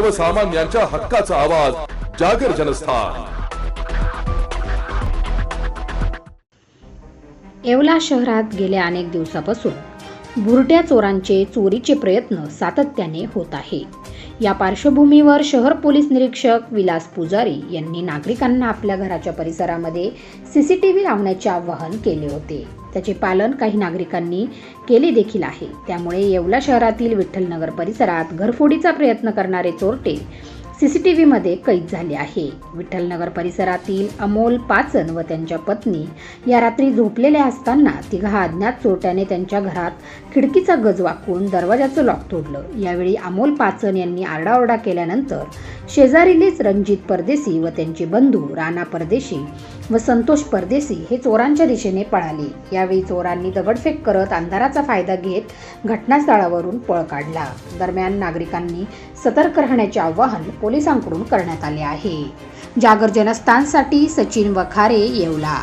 सर्वसामान्यांच्या हक्काचा आवाज जागर जनस्थान. येवला शहरात गेल्या अनेक दिवसापासून भुरट्या चोरांचे चोरीचे प्रयत्न सातत्याने होत आहे. या पार्श्वभूमीवर शहर पोलीस निरीक्षक विलास पुजारी यांनी नागरिकांना आपल्या घराच्या परिसरामध्ये सी सी टी व्ही लावण्याचे आवाहन केले होते. त्याचे पालन काही नागरिकांनी केले देखील आहे. त्यामुळे येवला शहरातील विठ्ठलनगर परिसरात घरफोडीचा प्रयत्न करणारे चोरटे सीसीटीव्हीमध्ये कैद झाले आहे. विठ्ठलनगर परिसरातील अमोल पाचन व त्यांच्या पत्नी या रात्री झोपलेल्या असताना तिघा अज्ञात चोरट्याने त्यांच्या घरात खिडकीचा गज वाकून दरवाजाचं लॉक तोडलं. यावेळी अमोल पाचन यांनी आरडाओरडा केल्यानंतर शेजारीलेच रणजित परदेशी व त्यांचे बंधू राणा परदेशी व संतोष परदेशी हे चोरांच्या दिशेने पळाले. यावेळी चोरांनी दगडफेक करत अंधाराचा फायदा घेत घटनास्थळावरून पळ काढला. दरम्यान नागरिकांनी सतर्क राहण्याचे आवाहन पोलिसांकडून करण्यात आले आहे. जागर जनस्थानसाठी सचिन वखारे येवला.